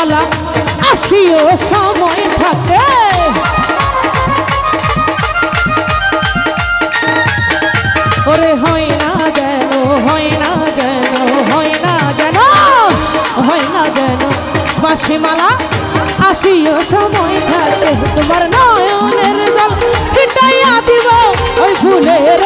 বালা আসিও, সময় থাকে। ওরে হয় না যেন, হয় না যেন, হয় না যেন, হয় না যেন আসিও, সময় থাকে। তোমার নয়নের জল দিব ওই ফুলের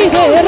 闭嘴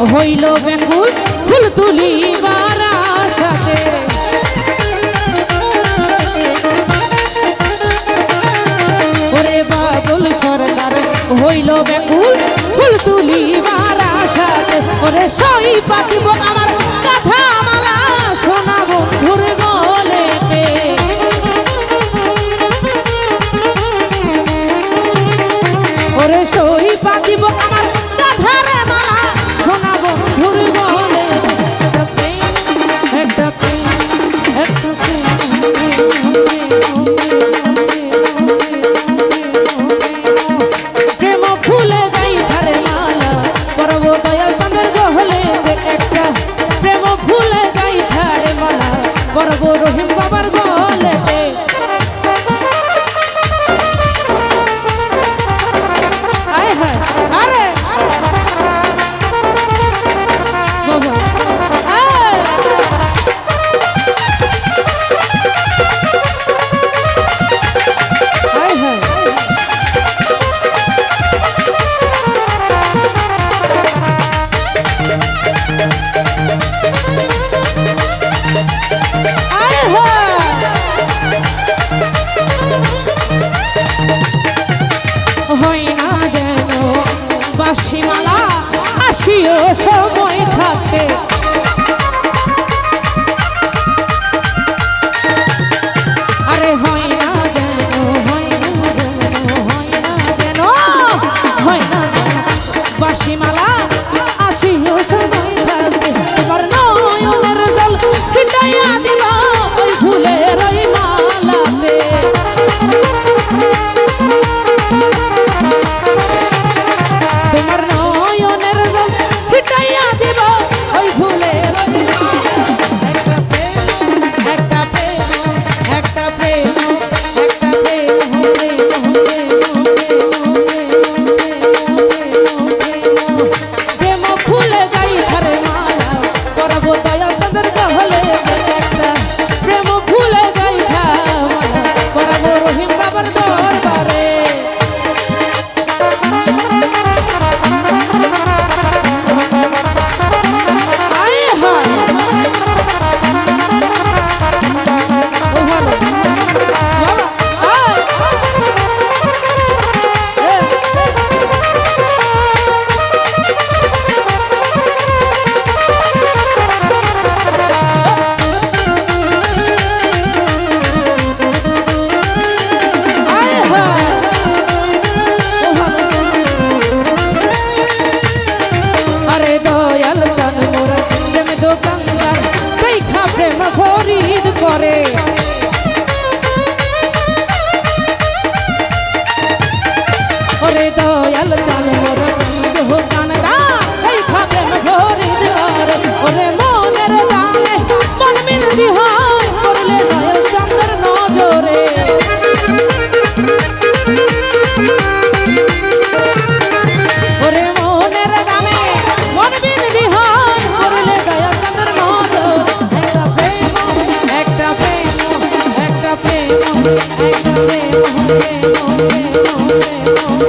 হইল বেঙ্গুল ফুল তুলিবার সাথে ওরে বাবুল সরকার, হইল বেঙ্গুল ফুল সাথে ওরে সই পাতিব আমার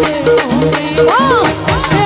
Oh, oh.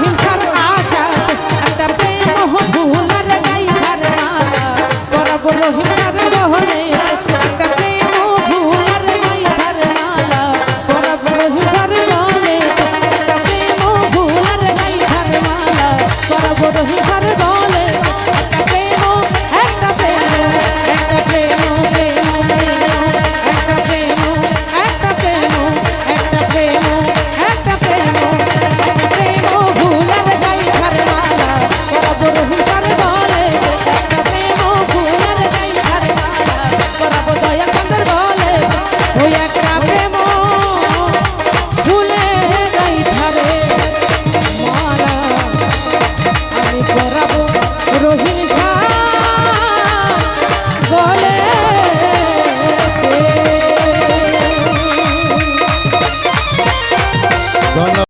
হিংসার আশা একটা প্রেম ভুলার গাইবার না বরাবর হিংসা